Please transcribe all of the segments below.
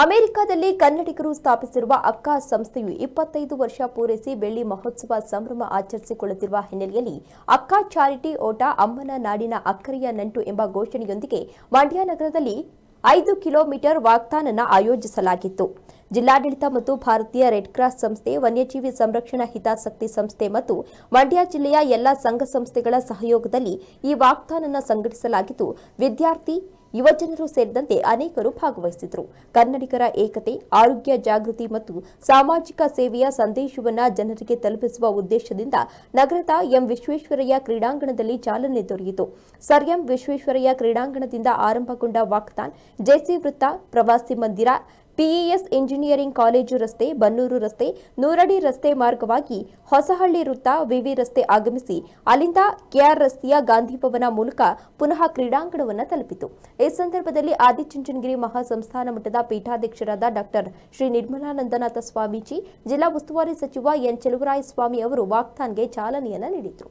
ಅಮೆರಿಕದಲ್ಲಿ ಕನ್ನಡಿಗರು ಸ್ಥಾಪಿಸಿರುವ ಅಕ್ಕಾ ಸಂಸ್ಥೆಯು ಇಪ್ಪತ್ತೈದು ವರ್ಷ ಪೂರೈಸಿ ಬೆಳ್ಳಿ ಮಹೋತ್ಸವ ಸಂಭ್ರಮ ಆಚರಿಸಿಕೊಳ್ಳುತ್ತಿರುವ ಹಿನ್ನೆಲೆಯಲ್ಲಿ ಅಕ್ಕಾ ಚಾರಿಟಿ ಓಟ ಅಮ್ಮನ ನಾಡಿನ ಅಕ್ಕರೆಯ ನಂಟು ಎಂಬ ಘೋಷಣೆಯೊಂದಿಗೆ ಮಂಡ್ಯ ನಗರದಲ್ಲಿ ಐದು ಕಿಲೋಮೀಟರ್ ವಾಗ್ದಾನನ ಆಯೋಜಿಸಲಾಗಿತ್ತು. ಜಿಲ್ಲಾಡಳಿತ ಮತ್ತು ಭಾರತೀಯ ರೆಡ್ ಕ್ರಾಸ್ ಸಂಸ್ಥೆ ವನ್ಯಜೀವಿ ಸಂರಕ್ಷಣಾ ಹಿತಾಸಕ್ತಿ ಸಂಸ್ಥೆ ಮತ್ತು ಮಂಡ್ಯ ಜಿಲ್ಲೆಯ ಎಲ್ಲ ಸಂಘ ಸಂಸ್ಥೆಗಳ ಸಹಯೋಗದಲ್ಲಿ ಈ ವಾಗ್ದಾನನ ಸಂಘಟಿಸಲಾಗಿದ್ದು, ವಿದ್ಯಾರ್ಥಿ ಯುವಜನರು ಸೇರಿದಂತೆ ಅನೇಕರು ಭಾಗವಹಿಸಿದರು ಕನ್ನಡಿಗರ ಏಕತೆ, ಆರೋಗ್ಯ ಜಾಗೃತಿ ಮತ್ತು ಸಾಮಾಜಿಕ ಸೇವೆಯ ಸಂದೇಶವನ್ನು ಜನರಿಗೆ ತಲುಪಿಸುವ ಉದ್ದೇಶದಿಂದ ನಗರದ ಎಂ ವಿಶ್ವೇಶ್ವರಯ್ಯ ಕ್ರೀಡಾಂಗಣದಲ್ಲಿ ಚಾಲನೆ ದೊರೆಯಿತು. ಸರ್ ಎಂ ವಿಶ್ವೇಶ್ವರಯ್ಯ ಕ್ರೀಡಾಂಗಣದಿಂದ ಆರಂಭಗೊಂಡ ವಾಕ್ತಾನ್ ಜೆಸಿ ವೃತ್ತ ಪ್ರವಾಸಿ ಮಂದಿರ ಪಿಇಎಸ್ ಇಂಜಿನಿಯರಿಂಗ್ ಕಾಲೇಜು ರಸ್ತೆ, ಬನ್ನೂರು ರಸ್ತೆ, ನೂರಡಿ ರಸ್ತೆ ಮಾರ್ಗವಾಗಿ ಹೊಸಹಳ್ಳಿ ವೃತ್ತ ವಿವಿ ರಸ್ತೆ ಆಗಮಿಸಿ ಅಲ್ಲಿಂದ ಕೆಆರ್ ರಸ್ತೆಯ ಗಾಂಧಿ ಭವನ ಮೂಲಕ ಪುನಃ ಕ್ರೀಡಾಂಗಣವನ್ನು ತಲುಪಿತು. ಈ ಸಂದರ್ಭದಲ್ಲಿ ಆದಿಚುಂಚನಗಿರಿ ಮಹಾಸಂಸ್ಥಾನ ಮಠದ ಪೀಠಾಧ್ಯಕ್ಷರಾದ ಡಾಕ್ಟರ್ ಶ್ರೀ ನಿರ್ಮಲಾನಂದನಾಥ ಸ್ವಾಮೀಜಿ, ಜಿಲ್ಲಾ ಉಸ್ತುವಾರಿ ಸಚಿವ ಎನ್ ಚೆಲುವರಾಯ ಸ್ವಾಮಿ ಅವರು ವಾಕ್ಥಾನ್ಗೆ ಚಾಲನೆಯನ್ನು ನೀಡಿದರು.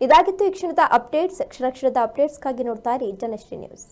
ಇದಾಗಿತ್ತು ಈ ಕ್ಷಣದ ಅಪ್ಡೇಟ್ಸ್. ಕ್ಷಣ ಕ್ಷಣದ ಅಪ್ಡೇಟ್ಸ್ಗಾಗಿ ನೋಡ್ತಾ ಇರಿ ಜನಶ್ರೀ ನ್ಯೂಸ್.